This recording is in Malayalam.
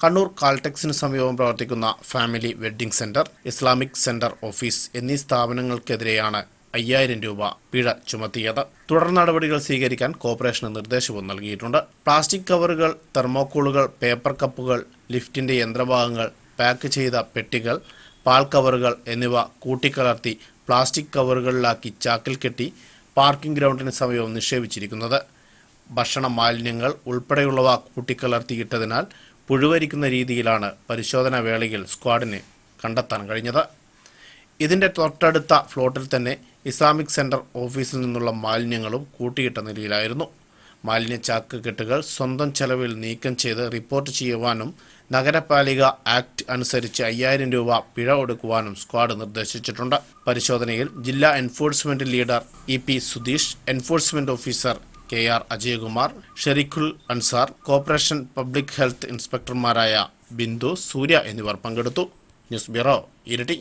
കണ്ണൂർ കാൽടെക്സിന് സമീപം പ്രവർത്തിക്കുന്ന family wedding centre Islamic centre office എന്നീ സ്ഥാപനങ്ങൾക്കെതിരെയാണ് അയ്യായിരം രൂപ പിഴ ചുമത്തിയത്. തുടർ നടപടികൾ സ്വീകരിക്കാൻ കോർപ്പറേഷന് നിർദ്ദേശവും നൽകിയിട്ടുണ്ട്. പ്ലാസ്റ്റിക് കവറുകൾ തെർമോക്കോളുകൾ പേപ്പർ കപ്പുകൾ ലിഫ്റ്റിന്റെ യന്ത്രഭാഗങ്ങൾ പാക്ക് ചെയ്ത പെട്ടികൾ പാൽ കവറുകൾ എന്നിവ കൂട്ടിക്കലർത്തി പ്ലാസ്റ്റിക് കവറുകളിലാക്കി ചാക്കിൽ കെട്ടി പാർക്കിംഗ് ഗ്രൗണ്ടിന് സമീപം നിക്ഷേപിച്ചിരിക്കുന്നത്. ഭക്ഷണ മാലിന്യങ്ങൾ ഉൾപ്പെടെയുള്ളവ കൂട്ടിക്കലർത്തിയിട്ടതിനാൽ പുഴുവരിക്കുന്ന രീതിയിലാണ് പരിശോധനാ വേളയിൽ സ്ക്വാഡിനെ കണ്ടെത്താൻ കഴിഞ്ഞത്. ഇതിന്റെ തൊട്ടടുത്ത ഫ്ലോട്ടിൽ തന്നെ ഇസ്ലാമിക് സെന്റർ ഓഫീസിൽ നിന്നുള്ള മാലിന്യങ്ങളും കൂട്ടിയിട്ട നിലയിലായിരുന്നു. മാലിന്യ ചാക്ക് കെട്ടുകൾ സ്വന്തം ചെലവിൽ നീക്കം ചെയ്ത് റിപ്പോർട്ട് ചെയ്യുവാനും നഗരപാലിക ആക്ട് അനുസരിച്ച് അയ്യായിരം രൂപ പിഴ ഒടുക്കുവാനും സ്ക്വാഡ് നിർദ്ദേശിച്ചിട്ടുണ്ട്. പരിശോധനയിൽ ജില്ലാ enforcement leader E P Sudheesh enforcement officer K R Ajayakumar Shereekhul Ansar corporation public health ഇൻസ്പെക്ടർമാരായ Bindu Surya എന്നിവർ പങ്കെടുത്തു. ന്യൂസ് ബ്യൂറോ ഇരട്ടി.